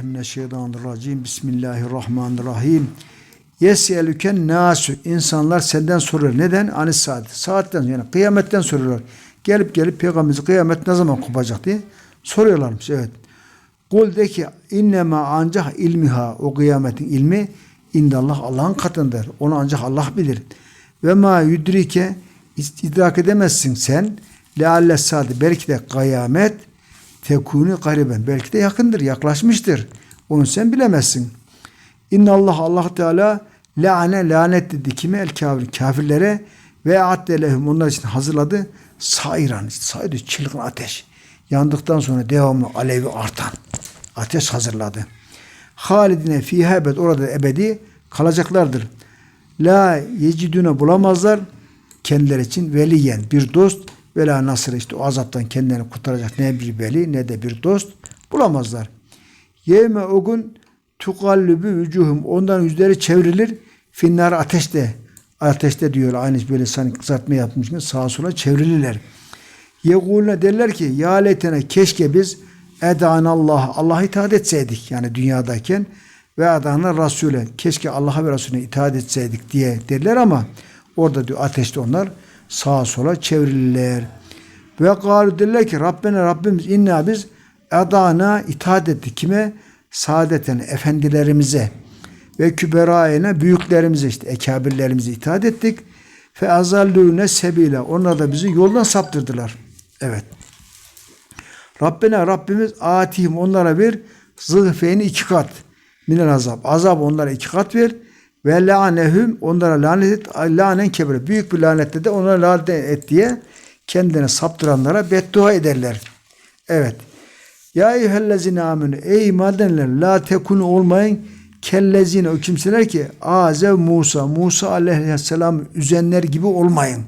Mineşşeytanirracim. Bismillahirrahmanirrahim. Yeselüken nasu. İnsanlar senden soruyor. Neden? Anis saat. Saatten yani kıyametten soruyorlar. Gelip gelip peygamberimiz kıyamet ne zaman kopacak diye soruyorlarmış. Evet. Kul de ki innema ancak ilmiha o kıyametin ilmi indallah Allah'ın katındır. Onu ancak Allah bilir. Ve ma yudrike idrak edemezsin sen. Lealle saati belki de kıyamet tekuni gariben. Belki de yakındır, yaklaşmıştır. Onu sen bilemezsin. İnna Allah Allah Teala lane lanet dedi kime el kafir kafirlere ve adde lehum onlar için hazırladı sayran saydı çılgın ateş yandıktan sonra devamlı alevi artan ateş hazırladı. Halidine fiha ebed orada ebedi kalacaklardır. La yecidüne bulamazlar kendileri için veliyen bir dost ve la nasır işte o azaptan kendilerini kurtaracak ne bir veli ne de bir dost bulamazlar. Yevme o gün tukallübü vücuhum ondan yüzleri çevrilir finnar ateşte ateşte diyor aynı böyle sanki kızartma yapmış gibi sağa sola çevrilirler. Yegulne derler ki ya leytene keşke biz edan Allah Allah'a itaat etseydik yani dünyadayken ve adana Resul'e keşke Allah'a ve Resulüne itaat etseydik diye derler ama orada diyor ateşte onlar sağa sola çevrilirler. Ve galu derler ki Rabbine Rabbimiz inna biz adana itaat ettik. Kime? Saadeten efendilerimize ve küberaine büyüklerimize işte ekabirlerimize itaat ettik. Fe azallûne sebile. Onlar da bizi yoldan saptırdılar. Evet. Rabbine Rabbimiz atihim onlara bir zıhfeyni iki kat minel azap. Azap onlara iki kat ver. Ve lanehum onlara lanet et. Lanen kebire. Büyük bir lanette de onlara lanet et diye kendine saptıranlara beddua ederler. Evet. Ya eyyühellezine aminu. Ey madenler la tekunu olmayın kellezine o kimseler ki azev Musa Musa aleyhisselam üzenler gibi olmayın.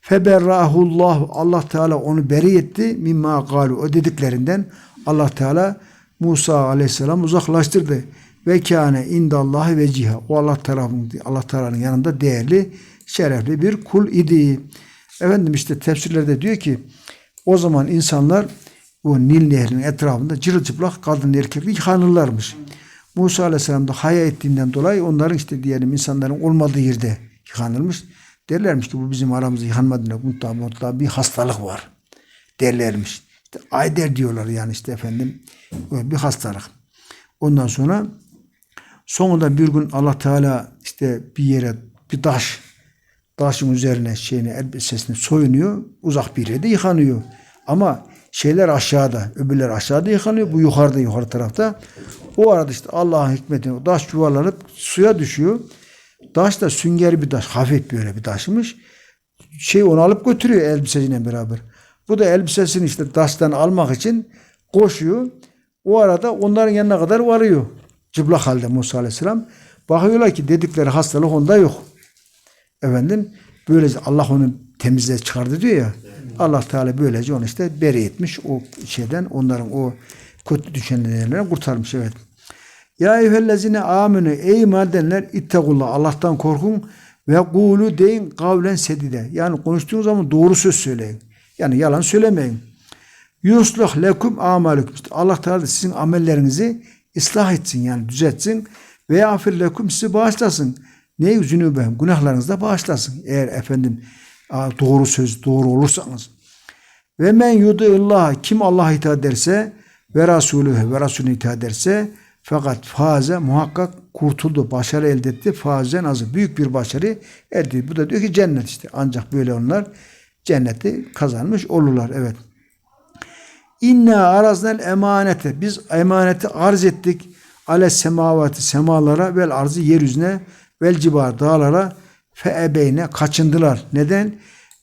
Feberrahullah Allah Teala onu beri etti mimma galu o dediklerinden Allah Teala Musa aleyhisselam uzaklaştırdı. Ve kâne indallahi veciha. O Allah tarafının Allah Teala'nın yanında değerli, şerefli bir kul idi. Efendim işte tefsirlerde diyor ki o zaman insanlar bu Nil Nehri'nin etrafında cırılçıplak kadın erkekli yıkanırlarmış. Musa Aleyhisselam da haya ettiğinden dolayı onların işte diyelim insanların olmadığı yerde yıkanırmış. Derlermiş ki bu bizim aramızda yıkanmadığında mutlaka, mutlaka bir hastalık var. Derlermiş. İşte ayder diyorlar yani işte efendim bir hastalık. Ondan sonra sonunda bir gün Allah Teala işte bir yere bir taş taşın üzerine şeyini elbisesini soyunuyor. Uzak bir yerde yıkanıyor. Ama şeyler aşağıda. Öbürler aşağıda yıkanıyor. Bu yukarıda yukarı tarafta. O arada işte Allah'ın hikmetine taş yuvarlanıp suya düşüyor. Taş da sünger bir taş. Hafif böyle bir taşmış. Şey onu alıp götürüyor elbisesiyle beraber. Bu da elbisesini işte taştan almak için koşuyor. O arada onların yanına kadar varıyor. Çıplak halde Musa Aleyhisselam. Bakıyorlar ki dedikleri hastalık onda yok. Efendim böylece Allah onu temizle çıkardı diyor ya. Allah Teala böylece onu işte beri etmiş o şeyden onların o kötü düşüncelerinden kurtarmış evet. Ya eyyühellezine aminu ey madenler ittegullah Allah'tan korkun ve kulu deyin kavlen sedide. Yani konuştuğunuz zaman doğru söz söyleyin. Yani yalan söylemeyin. Yuslih lekum amalükum. İşte Allah Teala sizin amellerinizi ıslah etsin yani düzeltsin. Ve afir lekum sizi bağışlasın. Ne zünübehim günahlarınızı da bağışlasın. Eğer efendim doğru söz doğru olursanız. Ve men yudiullah kim Allah'a itaat ederse ve Resulühe ve Resulüne itaat ederse fakat faze muhakkak kurtuldu, başarı elde etti. Fazen azı büyük bir başarı elde etti. Bu da diyor ki cennet işte. Ancak böyle onlar cenneti kazanmış olurlar. Evet. İnna araznel emanete. Biz emaneti arz ettik. Ale semavati semalara vel arzı yeryüzüne vel cibar dağlara fe ebeyne kaçındılar. Neden?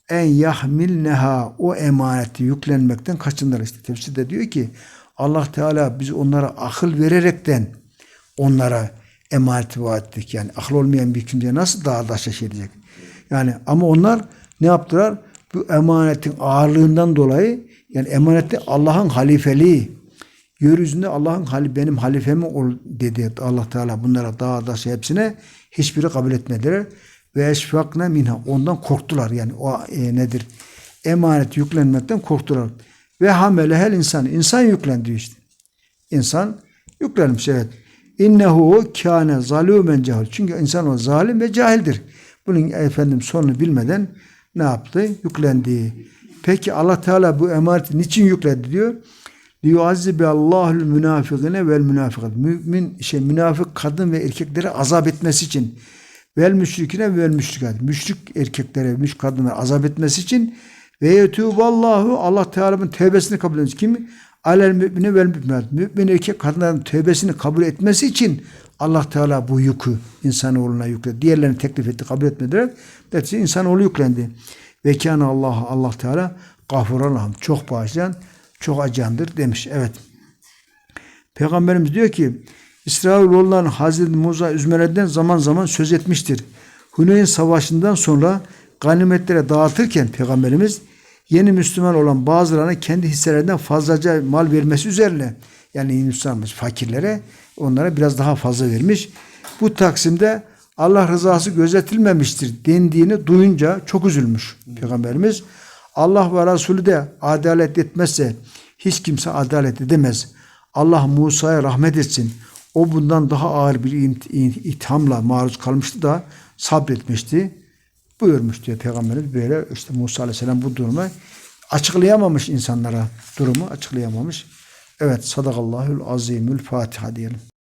En yahmil neha o emaneti yüklenmekten kaçındılar. İşte tefsirde diyor ki Allah Teala biz onlara akıl vererekten onlara emanet vaat. Yani akıl olmayan bir kimseye nasıl daha da şaşıracak? Yani ama onlar ne yaptılar? Bu emanetin ağırlığından dolayı yani emanette Allah'ın halifeliği yeryüzünde Allah'ın hali benim halifemi ol dedi Allah Teala bunlara daha da şey hepsine hiçbiri kabul etmediler ve eşfakne minha ondan korktular yani o e, nedir emanet yüklenmekten korktular ve hamele hel insan insan yüklendi işte insan Yüklenmiş evet. İnnehu kâne zalûmen cahil. Çünkü insan o zalim ve cahildir. Bunun efendim sonunu bilmeden ne yaptı? Yüklendi. Peki Allah Teala bu emaneti niçin yükledi diyor? liyuazzibe Allahul münafikine vel münafikat. Mümin şey münafık kadın ve erkekleri azap etmesi için vel müşrikine vel müşrikat. Müşrik erkeklere, müşrik kadınlara azap etmesi için ve yetuballahu Allah Teala'nın tövbesini kabul etmesi. Kim? Alel mümine vel müminat. Mümin erkek kadınların tövbesini kabul etmesi için Allah Teala bu yükü insanoğluna yükledi. Diğerlerini teklif etti, kabul etmediler. Neticede insanoğlu yüklendi. Ve kâne Allah Allah Teala gafuran. Çok bağışlayan, çok acıyandır demiş. Evet. Peygamberimiz diyor ki İsrailoğulların Hazreti Musa üzmelerinden zaman zaman söz etmiştir. Huneyn Savaşı'ndan sonra ganimetlere dağıtırken Peygamberimiz yeni Müslüman olan bazılarına kendi hisselerinden fazlaca mal vermesi üzerine yani Müslüman fakirlere onlara biraz daha fazla vermiş. Bu taksimde Allah rızası gözetilmemiştir dendiğini duyunca çok üzülmüş Peygamberimiz. Allah ve Resulü de adalet etmezse hiç kimse adalet edemez. Allah Musa'ya rahmet etsin. O bundan daha ağır bir ithamla maruz kalmıştı da sabretmişti. Buyurmuş diyor Peygamberimiz böyle işte Musa Aleyhisselam bu durumu açıklayamamış insanlara durumu açıklayamamış. Evet sadakallahül azimül Fatiha diyelim.